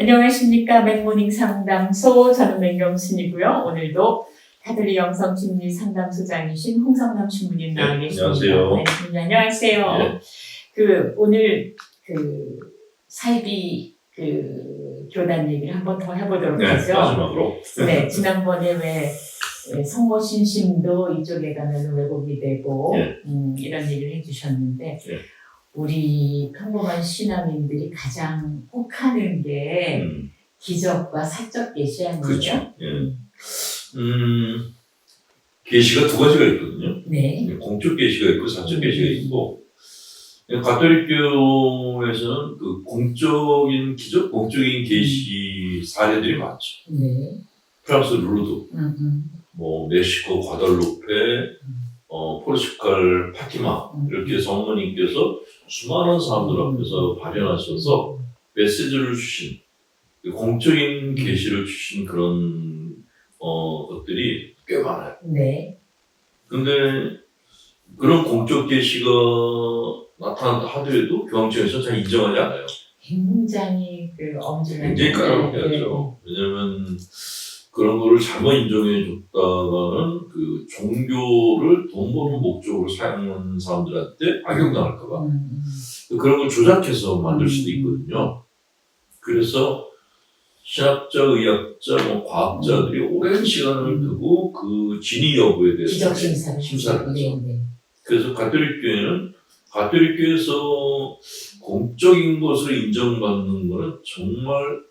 안녕하십니까. 맥모닝 상담소 저는 맹경순이고요. 오늘도 가톨릭 영성 심리 상담소장이신 홍성남 신부님 나와 네, 계십니다. 안녕하세요. 네, 안녕하세요. 네. 그 오늘 그 사이비 그 교단 얘기를 한번 더 해보도록 네, 하죠. 마지막으로. 네, 지난번에 왜 예, 성모 신심도 이쪽에 가면 왜곡이 되고 네. 음, 이런 얘기를 해주셨는데 네. 우리 평범한 신앙인들이 가장 혹하는 게 음, 기적과 사적 계시 아니에요? 그렇죠. 예. 음, 계시가 두 가지가 있거든요. 네. 공적 계시가 있고 사적 계시가 있고, 가톨릭교에서는 그 공적인 기적, 공적인 계시 사례들이 많죠. 네. 프랑스 루르드, 음, 음, 뭐 멕시코 과달루페, 어, 포르투갈 파티마 음. 이렇게 성모님께서 수많은 사람들 앞에서 발현하셔서 메시지를 주신 그 공적인 계시를 주신 그런 어, 것들이 꽤 많아요. 네. 근데 그런 공적 계시가 나타난다 하더라도 교황청에서 잘 인정하지 않아요. 굉장히 그 엄중한 굉장히 까다롭게 네, 하죠. 왜냐면 그런 거를 잘못 인정해 줬다가는 그 종교를 돈 버는 목적으로 사용하는 사람들한테 악용당할까봐 음, 음. 그런 걸 조작해서 만들 수도 있거든요. 그래서 신학자, 의학자, 뭐 과학자들이 오랜 시간을 음. 두고 그 진위 여부에 대해서 심사를 심사를 하죠. 네, 네. 그래서 가톨릭 교회는 가톨릭 교회에서 공적인 것을 인정받는 것은 정말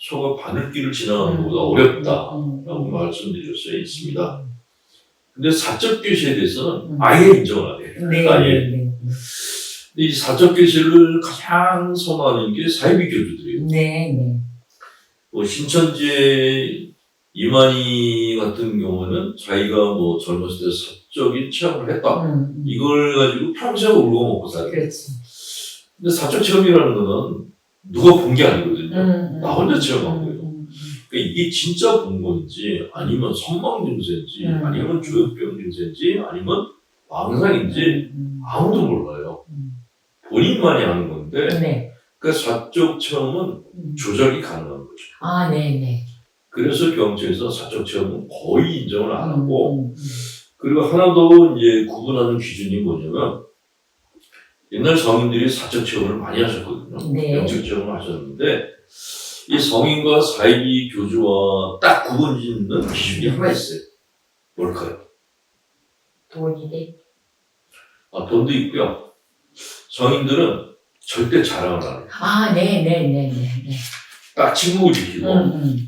소가 바늘길을 지나가는 것보다 어렵다라고 음, 음. 말씀드릴 수 있습니다. 근데 사적 계시에 대해서는 음. 아예 인정을 안 해요. 네, 아예. 네, 네. 이 사적 계시를 가장 선호하는 게 사이비 교주들이에요. 네, 네. 뭐 신천지의 이만희 같은 경우는 자기가 뭐 젊었을 때 사적인 체험을 했다. 음, 음. 이걸 가지고 평생 울고 먹고 살아요. 그렇지. 근데 사적 체험이라는 거는 누가 본 게 아니거든요. 음, 음. 나 혼자 체험한 거예요. 음, 음. 그러니까 이게 진짜 본 건지 아니면 선망 증세인지 음. 아니면 조현병 증세인지 아니면 망상인지 음, 아무도 몰라요. 음. 본인만이 아는 건데 네. 그 사적 체험은 음. 조작이 가능한 거죠. 아, 네, 네. 그래서 경찰에서 사적 체험은 거의 인정을 안 하고 음, 음, 그리고 하나 더 이제 구분하는 기준이 뭐냐면 옛날 성인들이 사적 체험을 많이 하셨거든요. 네. 영적 체험을 하셨는데 이 성인과 사이비 교주와 딱 구분 짓는 기준이 하나 있어요. 뭘까요? 돈이 돼. 아, 돈도 있고요. 성인들은 절대 자랑을 안 해요. 아, 네, 네, 네, 네. 네. 딱 침묵을 지키고 음, 음.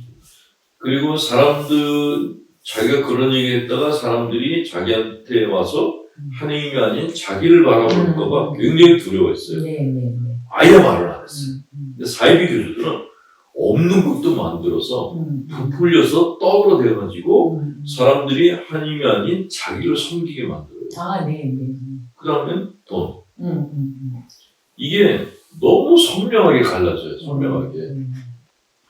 그리고 사람들 자기가 그런 얘기 했다가 사람들이 자기한테 와서 하나님이 아닌 자기를 바라볼까봐 음. 굉장히 두려워했어요. 네, 네, 네. 아예 말을 안 했어요. 음, 음. 근데 사이비 교주들은 없는 것도 만들어서 음, 음. 부풀려서 떡으로 돼가지고 음. 사람들이 하나님이 아닌 자기를 섬기게 만들어요. 아, 네, 네. 네. 그 다음엔 돈. 음, 음, 음. 이게 너무 선명하게 갈라져요. 선명하게. 음,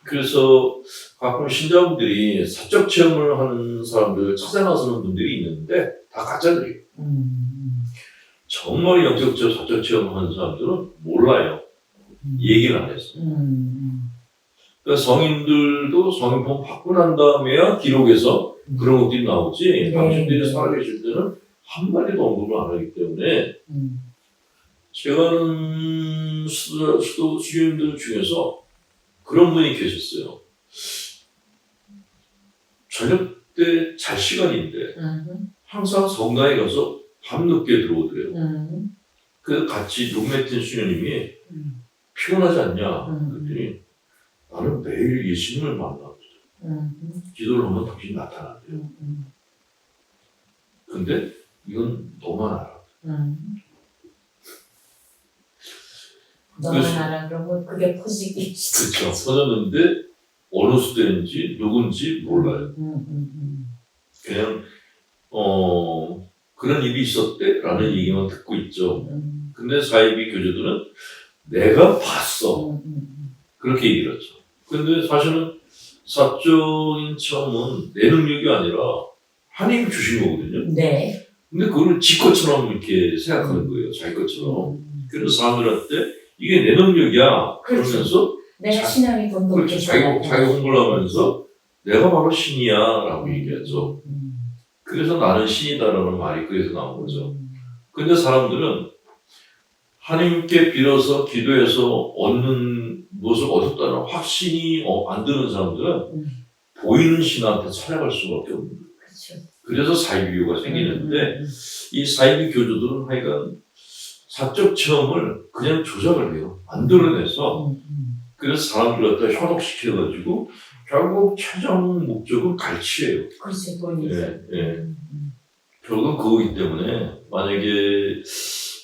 그래서 가끔 신자분들이 사적 체험을 하는 사람들 찾아나서는 분들이 있는데 다 가짜들이에요. 음, 음. 정말 영적적 사적 체험을 하는 사람들은 몰라요. 음. 얘기를 안 했어. 음, 음. 그러니까 성인들도 성인품 받고 난 다음에야 기록에서 그런 것들이 나오지. 네. 당신들이 살아계실 때는 한 마디도 언급을 안 하기 때문에 음. 제가 아는 수도, 수도 수교님들 중에서 그런 분이 계셨어요. 저녁 때 잘 시간인데 음, 항상 성당에 가서 밤늦게 들어오더래요. 음, 그 같이 룸메트 수녀님이 음, 피곤하지 않냐? 음. 그랬더니 나는 매일 예수님을 만나. 음, 기도를 하면 당신이 나타난대요. 음, 음, 근데 이건 너만 알아. 음. 너만 알아 그러면 그게 포지기. 그렇죠. 퍼졌는데 어느 수대인지 누군지 몰라요. 음, 음, 그냥 어 그런 일이 있었대라는 얘기만 듣고 있죠. 음, 근데 사이비 교주들은 내가 봤어 음, 음, 그렇게 얘기를 하죠. 근데 사실은 사적인 체험은 내 능력이 아니라 하나님 주신 거거든요. 음. 네. 근데 그걸 지 것처럼 이렇게 생각하는 거예요. 자기 것처럼. 음, 그래서 사람들한테 이게 내 능력이야. 그렇죠. 그러면서 내가 자- 신앙이 돈 그렇죠. 자기, 자기 공부를 하면서 내가 바로 신이야 라고 음. 얘기하죠. 음. 그래서 나는 신이다라는 말이 그래서 나온 거죠. 음. 근데 사람들은 하나님께 빌어서 기도해서 얻는 무엇을 얻었다는 확신이 어, 안 드는 사람들은 음. 보이는 신한테 찾아갈 수밖에 없는 거예요. 그렇죠. 그래서 사이비교가 생기는데 음, 음, 이 사이비 교주들은 하여간 사적 체험을 그냥 조작을 해요. 만들어내서 음, 음. 그래서 사람들 갖다 현혹시켜가지고 결국 최종 목적은 갈취예요. 그렇죠. 돈이죠. 예, 예. 음, 음. 결국은 그거기 때문에 만약에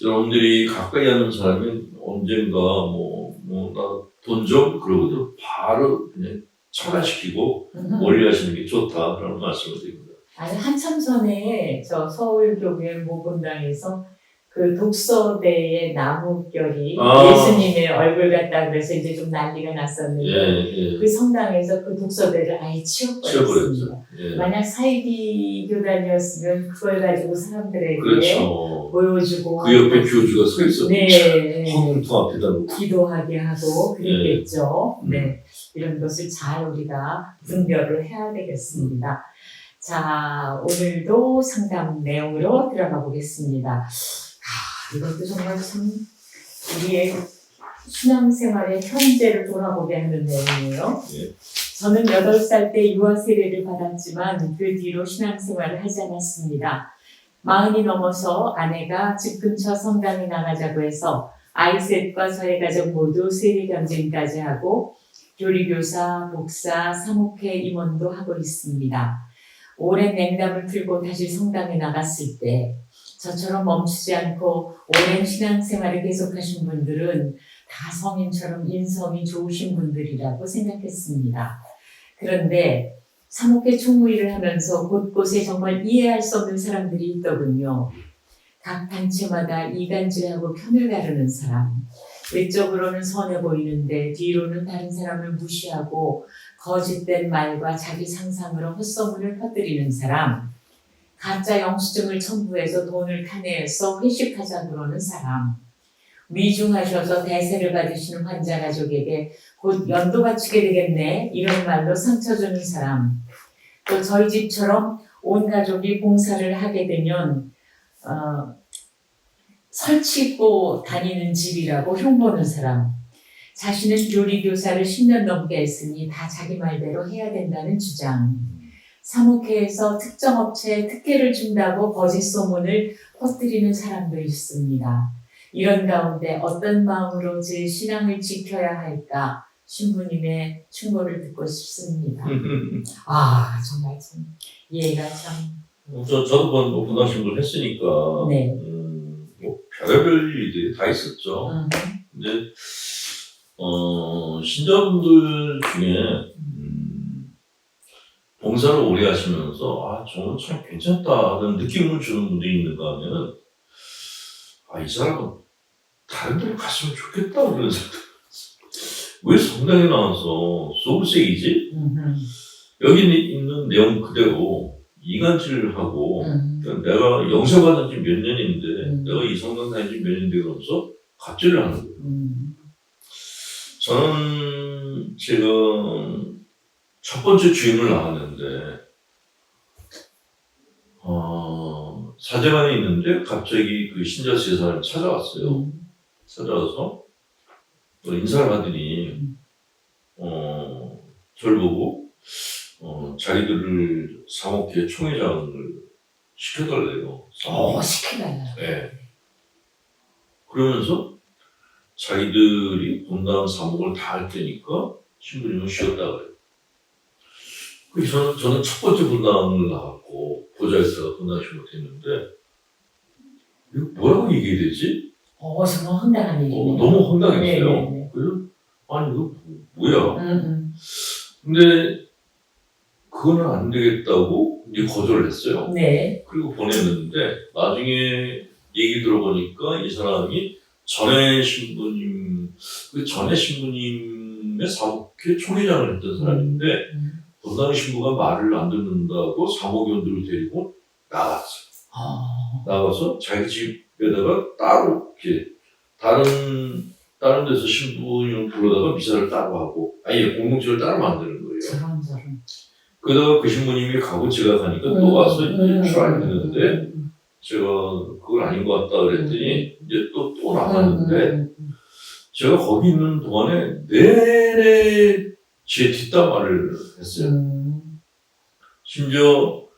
여러분들이 가까이 하는 사람이 언젠가 뭐 뭐 나 돈 좀 그러거든 바로 그냥 차단시키고 음. 원리하시는 게 좋다라는 말씀을 드립니다. 아니 한참 전에 저 서울교회 모금당에서 그 독서대의 나무결이 아. 예수님의 얼굴 같다 그래서 이제 좀 난리가 났었는데 예, 예. 그 성당에서 그 독서대를 아예 치워버렸습니다. 예. 만약 사이비 교단이었으면 그걸 가지고 사람들에게 그렇죠. 보여주고 그 옆에 교주가 서 있었죠. 네. 황금통 앞에다 놓고. 기도하게 하고 그랬겠죠. 음. 네. 이런 것을 잘 우리가 분별을 해야 되겠습니다. 자, 오늘도 상담 내용으로 들어가 보겠습니다. 아, 이것도 정말 참 우리의 신앙생활의 현재를 돌아보게 하는 내용이에요. 예. 저는 8살 때 유아 세례를 받았지만 그 뒤로 신앙생활을 하지 않았습니다. 마흔이 넘어서 아내가 집 근처 성당에 나가자고 해서 아이 셋과 저의 가족 모두 세례 경쟁까지 하고 교리교사, 목사, 사목회 임원도 하고 있습니다. 오랜 냉담을 풀고 다시 성당에 나갔을 때 저처럼 멈추지 않고 오랜 신앙생활을 계속하신 분들은 다 성인처럼 인성이 좋으신 분들이라고 생각했습니다. 그런데 사목회 총무일을 하면서 곳곳에 정말 이해할 수 없는 사람들이 있더군요. 각 단체마다 이간질하고 편을 가르는 사람, 외적으로는 선해 보이는데 뒤로는 다른 사람을 무시하고 거짓된 말과 자기 상상으로 헛소문을 퍼뜨리는 사람, 가짜 영수증을 첨부해서 돈을 타내서 회식하자 그러는 사람, 위중하셔서 대세를 받으시는 환자 가족에게 곧 연도 바치게 되겠네. 이런 말로 상처 주는 사람, 또 저희 집처럼 온 가족이 봉사를 하게 되면 어, 설치고 다니는 집이라고 흉보는 사람, 자신은 요리 교사를 10년 넘게 했으니 다 자기 말대로 해야 된다는 주장. 사목회에서 특정 업체에 특혜를 준다고 거짓 소문을 퍼뜨리는 사람도 있습니다. 이런 가운데 어떤 마음으로 제 신앙을 지켜야 할까 신부님의 충고를 듣고 싶습니다. 아 정말 참 이해가 참 저, 저도 번 오픈하 신부를 했으니까, 네. 음, 뭐, 별의별 일들이 다 있었죠. 음, 근데, 어, 신자분들 중에, 음, 봉사를 오래 하시면서, 아, 저건 참 괜찮다 하는 느낌을 주는 분들이 있는가 하면은, 아, 이 사람은 다른 데로 갔으면 좋겠다, 그런 생각. 왜 성당에 나와서 소울색이지? 음, 음, 여기 있는 내용 그대로 이간질을 하고, 음. 그러니까 내가 영세받은 지 몇 년인데, 음. 내가 이 성당 다닌 지몇 년인데 그러면서 갑질을 하는 거예요. 음, 저는 지금 첫 번째 주임을 나갔는데, 어, 사제관에 있는데 갑자기 그 신자 세 사람이 찾아왔어요. 음. 찾아와서 또 인사를 하더니, 음. 어, 저를 보고, 어, 자기들을 사목회 총회장을 시켜달래요. 어 시켜달라. 네. 그러면서 자기들이 본당 사목을 다 할 테니까 신부님은 쉬었다 그래요. 그래서 저는, 저는 첫 번째 분당을 나갔고 보좌에서 분당식 못했는데 이거 뭐라고 얘기해야 되지? 어 정말 황당한 일이네. 어, 너무 황당했어요. 네, 네, 네. 그래서 아니 이거 뭐야? 음, 음. 근데 그거는 안 되겠다고 이제 거절을 했어요. 네. 그리고 보냈는데 나중에 얘기 들어보니까 이 사람이 전에 신부님 그 전에 신부님의 사목회 총회장을 했던 사람인데 음. 본당 신부가 말을 안 듣는다고 사목위원들을 데리고 나갔어요. 어. 나가서 자기 집에다가 따로 이렇게 다른 다른 데서 신부님을 불러다가 미사를 따로 하고 아예 공동체를 따로 만드는 거예요. 그러다가 그 신부님이 가고 제가 가니까 또 와서 이제 트라이 했는데 제가 그건 아닌 것 같다 그랬더니 이제 또또 나갔는데 제가 거기 있는 동안에 내내 제 뒷담화를 했어요. 음. 심지어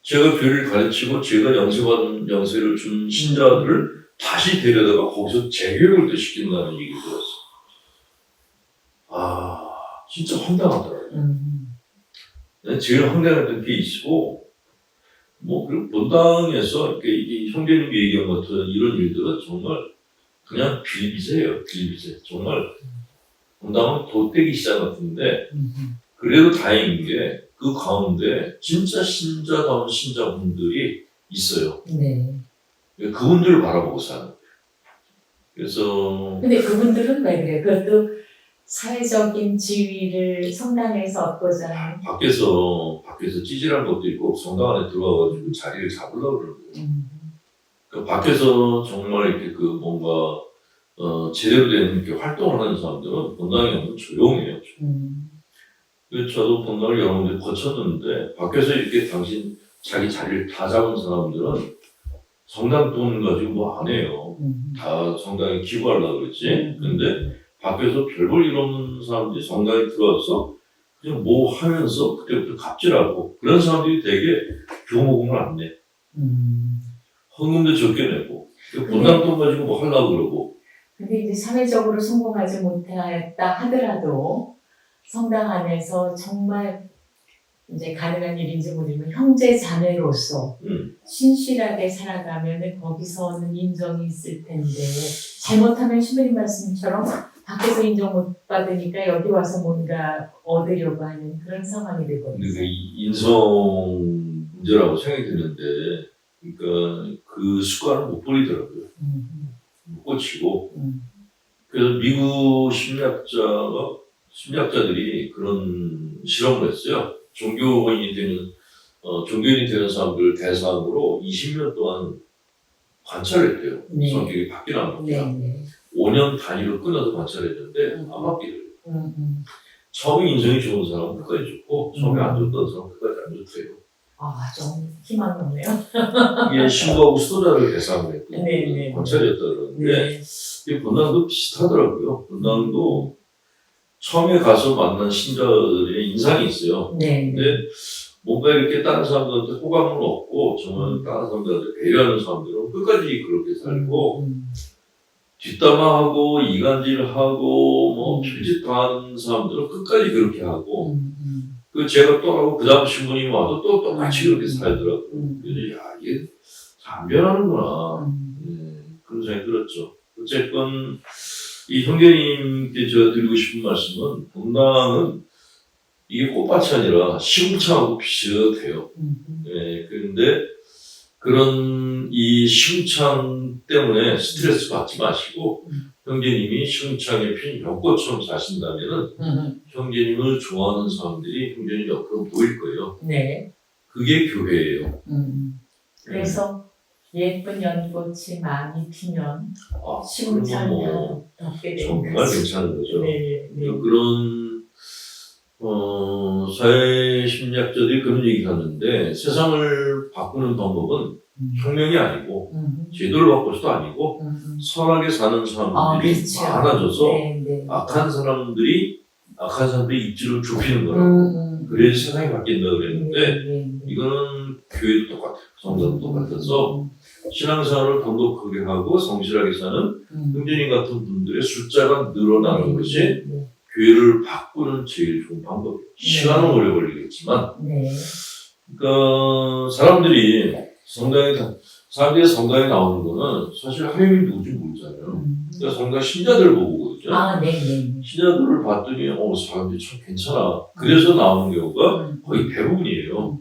제가 교리를 가르치고 제가 영세받은 영세를 준 신자들을 다시 데려다가 거기서 재교육을 또 시킨다는 얘기 들었어. 아, 진짜 황당하더라고요. 음. 난 제일 황당했던 게 있고, 뭐, 그리고 본당에서 이렇게 이 형제님 얘기한 것 같은 이런 일들은 정말 그냥 빌비세예요, 빌비세. 정말 시장 같은데, 음. 그래도 다행인 게 그 가운데 진짜 신자다운 신자분들이 있어요. 네. 그분들을 바라보고 사는 거예요. 그래서 근데 그분들은 왜 그래? 그것도 사회적인 지위를 성당에서 얻고자 하는. 밖에서 밖에서 찌질한 것도 있고 성당 안에 들어와가지고 자리를 잡으려고 그러는 거예요. 음. 그 밖에서 정말 이렇게 그 뭔가 어, 제대로 된 이렇게 활동을 하는 사람들은 본당에 오면 조용해요. 음. 그래서 저도 본당을 여러 군데 거쳤는데 밖에서 이렇게 당신 자기 자리를 다 잡은 사람들은 성당 돈 가지고 뭐 안 해요. 음. 다 성당에 기부하려고 그랬지. 근데 밖에서 별볼 일 없는 사람들이 성당에 들어와서 그냥 뭐 하면서 그때부터 갑질하고 그런 사람들이 되게 교목금을 안 내. 음. 헌금도 적게 내고 그 본당 돈 가지고 뭐 하려고 그러고 근데 이제 사회적으로 성공하지 못했다 하더라도 성당 안에서 정말 이제 가능한 일인지 모르지만 형제 자매로서 음. 신실하게 살아가면은 거기서는 인정이 있을 텐데 잘못하면 신부님 말씀처럼 밖에서 인정 못 받으니까 여기 와서 뭔가 얻으려고 하는 그런 상황이 근데 되거든요. 그 인성 문제라고 생각이 드는데 그러니까 그 습관을 못 버리더라고요. 음, 못 고치고 음, 그래서 미국 심리학자가 심리학자들이 그런 실험을 했어요. 종교인이 되는 어, 종교인이 되는 사람들 대상으로 20년 동안 관찰했대요. 네. 성격이 바뀌나 안 네, 바뀌나. 네. 5년 단위로 끊어서 관찰했는데 음. 안 바뀌더래요. 음, 음. 처음에 인성이 좋은 사람은 끝까지 좋고 처음에 안 좋던 사람은 끝까지 안 좋대요. 아, 좀 희망이 없네요. 이게 신부하고 수도자를 대상으로 했고 네, 네. 관찰이었다 그 러는데 네. 이 본당도 비슷하더라고요. 본당도 처음에 가서 만난 신자들의 인상이 있어요. 네, 네. 근데 뭔가 이렇게 다른 사람들한테 호감을 얻고 정말 다른 사람들한테 배려하는 사람들은 끝까지 그렇게 살고 음, 뒷담화하고 이간질하고 뭐 음. 필짓 하는 사람들은 끝까지 그렇게 하고 음, 음, 그 제가 또 하고 그 다음 신부님이 와도 또 똑같이 그렇게 살더라고요. 음. 그래서 야 이게 안 변하는구나. 음. 네, 그런 생각이 들었죠. 어쨌건 이 형제님께 제가 드리고 싶은 말씀은 본당은 이게 꽃밭이 아니라 시궁창하고 비슷해요. 음, 음. 네, 그런데 그런 이 시궁창 때문에 스트레스 받지 마시고 음. 형제님이 시궁창에 핀 연꽃처럼 사신다면은 음, 형제님을 좋아하는 사람들이 형제님 옆으로 모일 거예요. 네. 그게 교회예요. 음. 그래서 예쁜 연꽃이 많이 피면 아, 그러면 뭐 덮게 되는 정말. 괜찮은 거죠. 네, 네. 그런 어, 사회 심리학자들이 그런 얘기 하는데 세상을 바꾸는 방법은 음. 혁명이 아니고 음, 제도를 바꿔서도 아니고 음, 음. 선하게 사는 아, 사람들이 그렇죠. 많아져서 네, 네. 악한 사람들이 악한 사람들의 입지를 좁히는 거라고 음, 음. 그래야지 세상이 바뀐다 그랬는데 네, 네, 네. 이거는 교회도 똑같아요 성전도 똑같아서 음, 신앙생활을 돈독하게 하고 성실하게 사는 음. 형제님 같은 분들의 숫자가 늘어나는 것이 네, 교회를 바꾸는 제일 좋은 방법이에요. 시간은 오래 걸리겠지만, 네. 그러니까 사람들이 성당에 다- 사람들이 성당에 나오는 거는 사실 하나님이 누군지 모르잖아요. 음. 그러니까 성당 신자들을 보고 거든요. 아, 네, 네. 신자들을 봤더니 어 사람들이 참 괜찮아. 그래서 나오는 경우가 음, 거의 대부분이에요.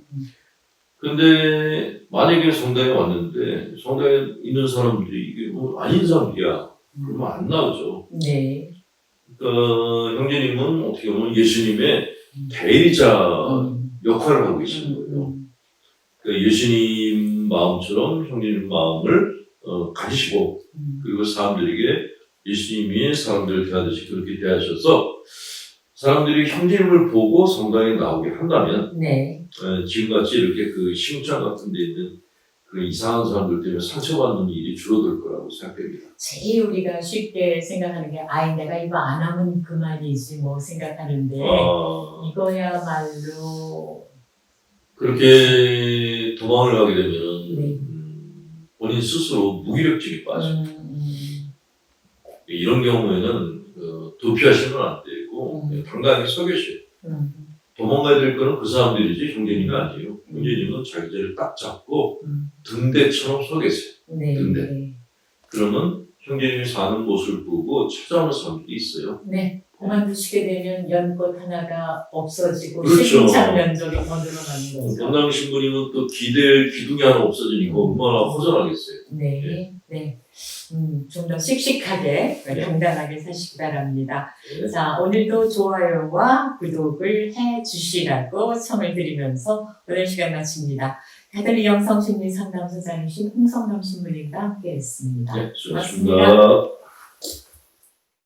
음, 근데 만약에 성당에 왔는데 성당에 있는 사람들이 이게 뭐 아닌 사람들이야. 그러면 안 나오죠. 네. 그러니까 형제님은 어떻게 보면 예수님의 대리자 음, 역할을 하고 거예요. 음, 그 예수님 마음처럼 형제님 마음을 어, 가지시고 음, 그리고 사람들에게 예수님이 사람들을 대하듯이 그렇게 대하셔서 사람들이 형제님을 보고 성당에 나오게 한다면 네. 어, 지금같이 이렇게 그 시궁창 같은 데 있는 그 이상한 사람들 때문에 상처받는 일이 줄어들 거라고 생각됩니다. 제일 우리가 쉽게 생각하는 게 아이 내가 이거 안 하면 그만이지 뭐 생각하는데 아, 이거야말로 그렇게 도망을 가게 되면 네. 음, 본인 스스로 무기력증에 빠져. 음, 음, 이런 경우에는 어, 도피하시면 안 되고 음. 당당하게 서 계셔요. 음, 도망가야 될 거는 그 사람들이지 형제님이 아니에요. 형제님은 자기들을 딱 잡고 음. 등대처럼 서 계세요. 네, 근데. 네. 그러면 형제님이 사는 모습을 보고 찾아오는 사람들이 있어요. 네. 그만두시게 되면 연꽃 하나가 없어지고 그렇죠. 시궁창 면적이 더 늘어나는 거죠. 건강 신부님은 또 기댈 기둥이 하나 없어지니까 음. 얼마나 허전하겠어요. 네, 네. 음, 좀 더 씩씩하게, 네. 당당하게 사시기 바랍니다. 네. 자, 오늘도 좋아요와 구독을 해 주시라고 청을 드리면서 오늘 시간 마칩니다. 가톨릭 영성 심리 상담소장이신 홍성남 신부님과 함께 했습니다. 네, 수고하셨습니다. 고맙습니다.